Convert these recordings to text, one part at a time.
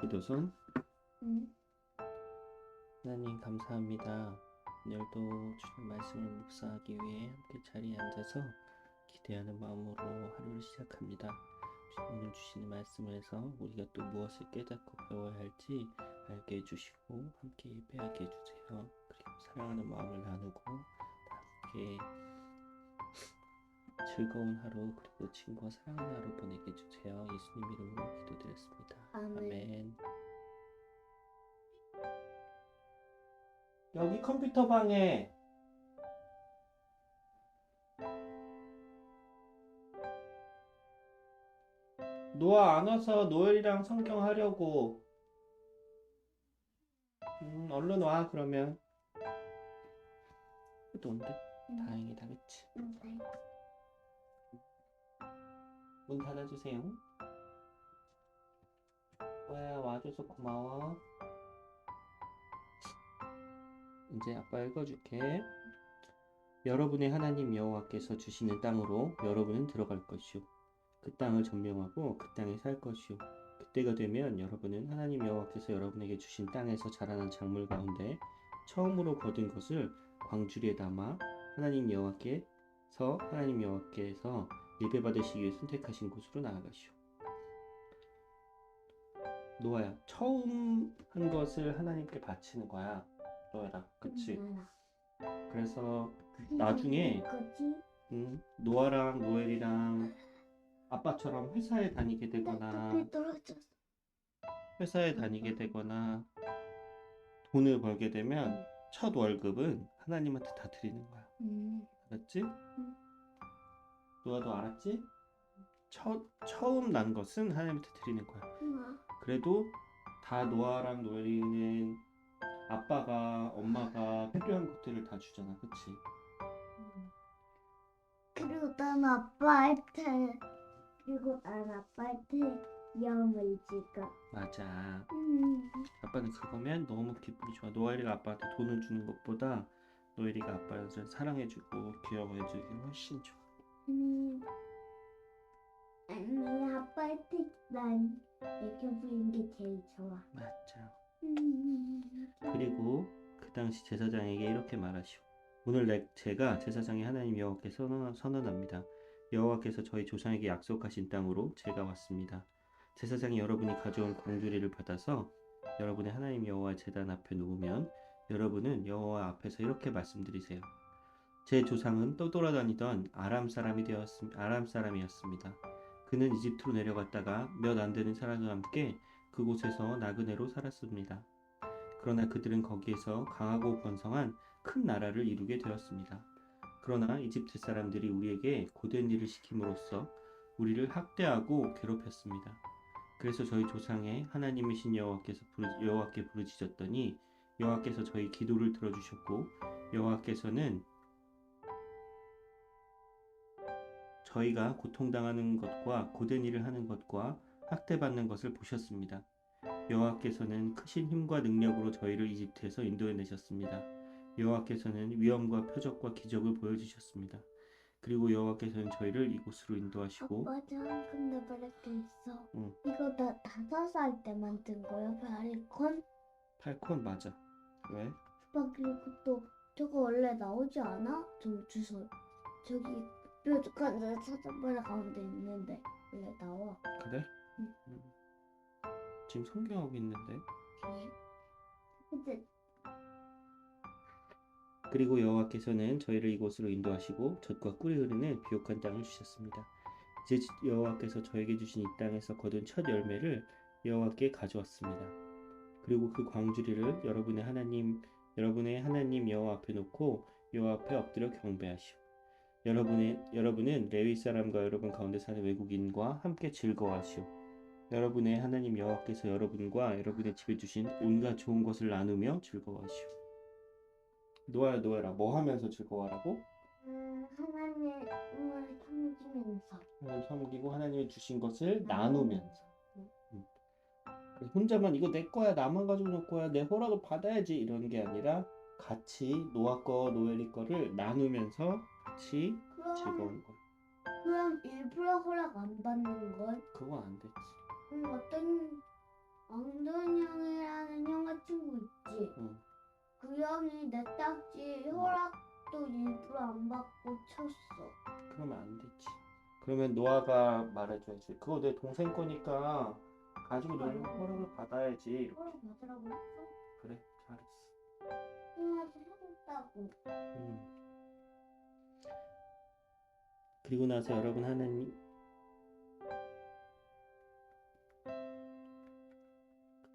기도선 응. 하나님 감사합니다. 오늘도 주신 말씀을 묵상하기 위해 함께 자리에 앉아서 기대하는 마음으로 하루를 시작합니다. 오늘 주시는 말씀에서 우리가 또 무엇을 깨닫고 배워야 할지 알게 해주시고 함께 예배하게 해주세요. 그리고 사랑하는 마음을 나누고 다 함께 즐거운 하루 그리고 친구와 사랑하는 하루 보내게 해주세요. 예수님 이름으로 기도드렸습니다. 아멘. 여기 컴퓨터 방에 노아 안 와서 노엘이랑 성경 하려고 음 얼른 와 그러면 또 온대 응. 다행이다 그치 응, 네. 문 닫아주세요 와 와줘서 고마워. 이제 아빠 읽어줄게. 여러분의 하나님 여호와께서 주시는 땅으로 여러분은 들어갈 것이요 그 땅을 점령하고 그 땅에 살 것이요 그때가 되면 여러분은 하나님 여호와께서 여러분에게 주신 땅에서 자라는 작물 가운데 처음으로 거둔 것을 광주리에 담아 하나님 여호와께서 하나님 여호와께서 예배 받으시기 위해 선택하신 곳으로 나아가시오. 노아야, 처음 한 것을 하나님께 바치는 거야. 노아라, 그치? 응, 알아. 그래서 나중에? 음, 노아랑 노엘이랑 아빠처럼 회사에 다니게 되거나. 회사에 다니게 되거나 돈을 벌게 되면 첫 월급은 하나님한테 다 드리는 거야. 음. 알았지? 노아도 알았지? 첫, 처음 난 것은 하나님한테 드리는 거야. 그래도 다 노아랑 노엘이는 아빠가 엄마가 필요한 것들을 다 주잖아. 그치? 그리고 난 아빠한테 그리고 난 아빠한테 영을 찍어. 맞아. 음. 아빠는 그거면 너무 기분이 좋아. 노엘이가 아빠한테 돈을 주는 것보다 노엘이가 아빠를 사랑해주고 귀여워해주기 훨씬 좋아. 음. 아니 아빠한테 난 이렇게 부리는 게 제일 좋아. 맞아. 음. 그리고 그 당시 제사장에게 이렇게 말하시오. 오늘 내, 제가 제사장의 하나님 여호와께 선언, 선언합니다. 여호와께서 저희 조상에게 약속하신 땅으로 제가 왔습니다. 제사장이 여러분이 가져온 광주리를 받아서 여러분의 하나님 여호와 제단 앞에 놓으면 여러분은 여호와 앞에서 이렇게 말씀드리세요. 제 조상은 떠돌아다니던 아람 사람이 되었음 아람 사람이었습니다. 그는 이집트로 내려갔다가 몇 안 되는 사람과 함께 그곳에서 나그네로 살았습니다. 그러나 그들은 거기에서 강하고 번성한 큰 나라를 이루게 되었습니다. 그러나 이집트 사람들이 우리에게 고된 일을 시킴으로써 우리를 학대하고 괴롭혔습니다. 그래서 저희 조상의 하나님이신 여호와께서 부르, 여호와께 부르짖었더니 여호와께서 저희 기도를 들어주셨고 여호와께서는 저희가 고통당하는 것과 고된 일을 하는 것과 학대받는 것을 보셨습니다. 여호와께서는 크신 힘과 능력으로 저희를 이집트에서 인도해 내셨습니다. 여호와께서는 위엄과 표적과 기적을 보여주셨습니다. 그리고 여호와께서는 저희를 이곳으로 인도하시고 아빠 있어. 응. 이거 나 다섯 살 때 만든 거야 베리콘? 팔콘 맞아. 왜? 아빠 그리고 또 저거 원래 나오지 않아? 저 주소 저기 뾰족한 데 찾아보라 가운데 있는데 원래 나와. 그래? 응. 음. 지금 성경하고 있는데. 근데 그리고 여호와께서는 저희를 이곳으로 인도하시고 젖과 꿀이 흐르는 비옥한 땅을 주셨습니다. 이제 여호와께서 저에게 주신 이 땅에서 거둔 첫 열매를 여호와께 가져왔습니다. 그리고 그 광주리를 여러분의 하나님 여러분의 하나님 여호와 앞에 놓고 여호와 앞에 엎드려 경배하시오. 여러분의 여러분은 레위 사람과 여러분 가운데 사는 외국인과 함께 즐거워하시오. 여러분의 하나님 여호와께서 여러분과 여러분의 집에 주신 온갖 좋은 것을 나누며 즐거워하시오. 노아야 노아라 뭐 하면서 즐거워하라고? 음, 하나님을 섬기면서 하나님 섬기고 하나님이 주신 것을 나누면서 음. 혼자만 이거 내 거야 나만 가지고 놀 거야 내 허락을 받아야지 이런 게 아니라 같이 노아 거 노엘이 거를 나누면서 같이 그럼 즐거운 거 그럼 일부러 허락 안 받는 걸? 그건 안 되지 음, 어떤 엉돈 형이라는 형아 친구 있지. 응. 그 형이 내 딱지 허락도 일부러 안 받고 쳤어. 그러면 안 되지. 그러면 노아가 말해줘야지. 그거 내 동생 거니까 가지고 놀면 허락을 받아야지. 허락 받으라고 했어? 그래, 잘했어. 형아한테 해줬다고. 음. 그리고 나서 여러분 하나님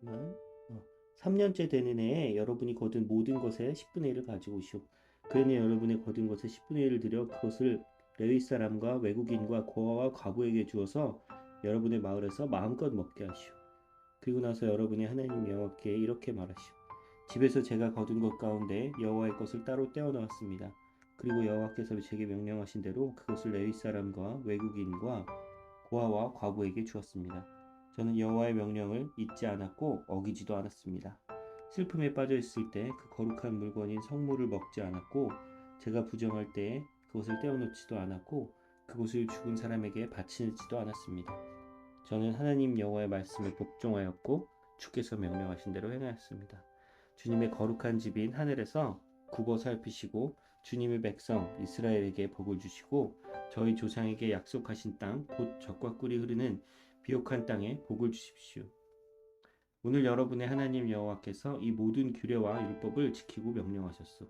그만 어, 3년째 되는 해에 여러분이 거둔 모든 것의 10분의 1을 가지고 오시오. 그러니 여러분의 거둔 것의 10분의 1을 들여 그것을 레위 사람과 외국인과 고아와 과부에게 주어서 여러분의 마을에서 마음껏 먹게 하시오. 그리고 나서 여러분이 하나님 여호와께 이렇게 말하시오. 집에서 제가 거둔 것 가운데 여호와의 것을 따로 떼어 놓았습니다. 그리고 여호와께서 제게 명령하신 대로 그것을 레위 사람과 외국인과 고아와 과부에게 주었습니다. 저는 여호와의 명령을 잊지 않았고 어기지도 않았습니다. 슬픔에 빠져 있을 때 그 거룩한 물건인 성물을 먹지 않았고 제가 부정할 때에 그것을 떼어놓지도 않았고 그것을 죽은 사람에게 바치지도 않았습니다. 저는 하나님 여호와의 말씀을 복종하였고 주께서 명령하신 대로 행하였습니다. 주님의 거룩한 집인 하늘에서 굽어 살피시고 주님의 백성 이스라엘에게 복을 주시고 저희 조상에게 약속하신 땅곧 젖과 꿀이 흐르는 비옥한 땅에 복을 주십시오. 오늘 여러분의 하나님 여호와께서 이 모든 규례와 율법을 지키고 명령하셨소.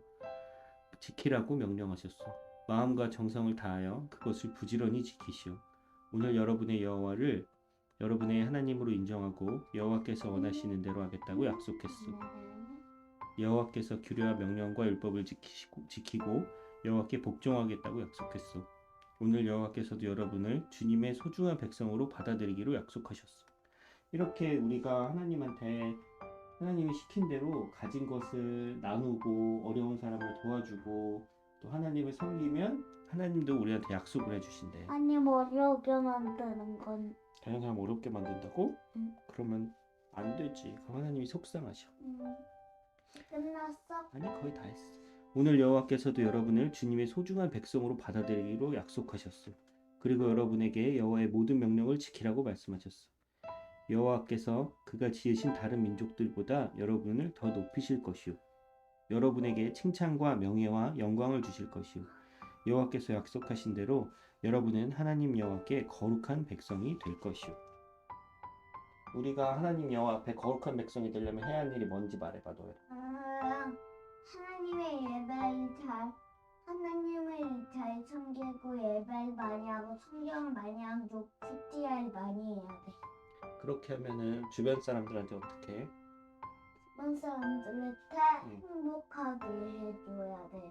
지키라고 명령하셨소. 마음과 정성을 다하여 그것을 부지런히 지키시오. 오늘 여러분의 여호와를 여러분의 하나님으로 인정하고 여호와께서 원하시는 대로 하겠다고 약속했소. 여호와께서 규례와 명령과 율법을 지키시고, 지키고 여호와께 복종하겠다고 약속했소. 오늘 여호와께서도 여러분을 주님의 소중한 백성으로 받아들이기로 약속하셨소. 이렇게 우리가 하나님한테 하나님이 시킨 대로 가진 것을 나누고 어려운 사람을 도와주고 또 하나님을 섬기면 하나님도 우리한테 약속을 해주신대. 아니 뭐 어렵게 만드는 건 다른 사람 어렵게 만든다고? 응. 그러면 안 되지. 그럼 하나님이 속상하셔. 음, 끝났어? 아니 거의 다 했어. 오늘 여호와께서도 여러분을 주님의 소중한 백성으로 받아들이기로 약속하셨소. 그리고 여러분에게 여호와의 모든 명령을 지키라고 말씀하셨소. 여호와께서 그가 지으신 다른 민족들보다 여러분을 더 높이실 것이요. 여러분에게 칭찬과 명예와 영광을 주실 것이요. 여호와께서 약속하신 대로 여러분은 하나님 여호와께 거룩한 백성이 될 것이요. 우리가 하나님 여호와 앞에 거룩한 백성이 되려면 해야 할 일이 뭔지 말해봐 너야. 잘 섬기고 예배를 많이 하고 성경을 많이 하고 QTR 많이 해야 돼. 그렇게 하면은 주변 사람들한테 어떻게 해? 주변 사람들한테 응. 행복하게 해줘야 돼.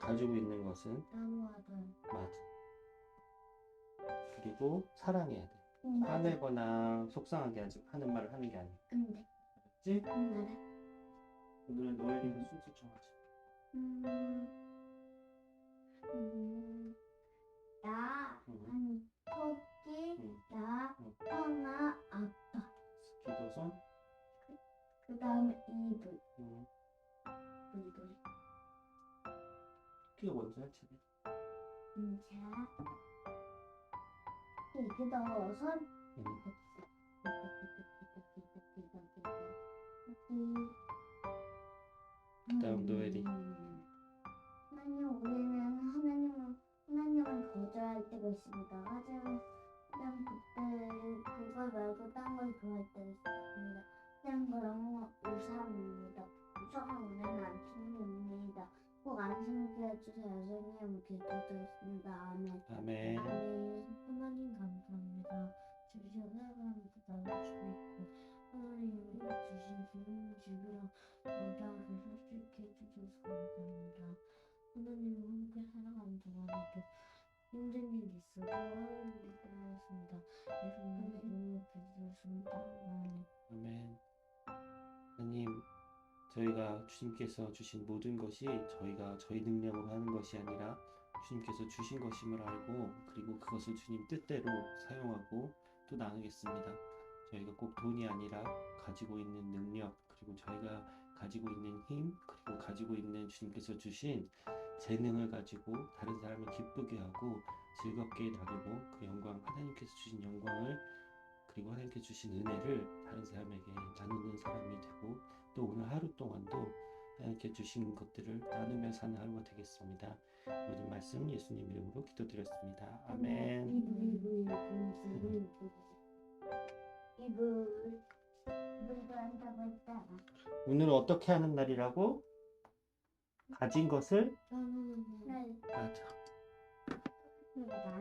가지고 있는 것은 나무하든. 맞아. 그리고 사랑해야 돼. 맞아. 화내거나 속상하게 하지 하는 말을 하는 게 아니야. 근데 그치? 옛날에 오늘은 노엘이가 순서 정하자. 음, 음, 나, 응. 한 토끼, 응. 나, 응. 형아, 아빠. 기도선. 그 다음에 이불, 응. 이불. 먼저 할 차례. 음, 자. 이렇게 선 응. 그다음 노엘이. 있습니다. 하지만 그냥 그때 그걸 말고 딴 걸 좋아할 때가 있습니다. 그냥 그런 건 우상입니다. 우상은 우리는 안 숨깁니다. 꼭안 숨게 해주세요. 선생님 기도드렸습니다. 아멘. 아멘. 아멘. 하나님 감사합니다. 주신 사랑을 나눠주고 있고 하나님 우리가 주신 좋은 집이랑 여자를 솔직히 해주셔서 감사합니다. 하나님 함께 살아가는 동안에도 힘든 있어도 하나님 감사합니다. 예수님 이름으로 기도했습니다. 아멘. 하나님, 저희가 주님께서 주신 모든 것이 저희가 저희 능력으로 하는 것이 아니라 주님께서 주신 것임을 알고 그리고 그것을 주님 뜻대로 사용하고 또 나누겠습니다. 저희가 꼭 돈이 아니라 가지고 있는 능력 그리고 저희가 가지고 있는 힘 그리고 가지고 있는 주님께서 주신 재능을 가지고 다른 사람을 기쁘게 하고 즐겁게 나누고 그 영광 하나님께서 주신 영광을 그리고 하나님께 주신 은혜를 다른 사람에게 나누는 사람이 되고 또 오늘 하루 동안도 하나님께 주신 것들을 나누며 사는 하루가 되겠습니다. 모든 말씀 예수님 이름으로 기도드렸습니다. 아멘. 이불 이불 이불 이불 이불도 한다고 했잖아. 오늘 어떻게 하는 날이라고? 가진 것을 네. 맞아. 나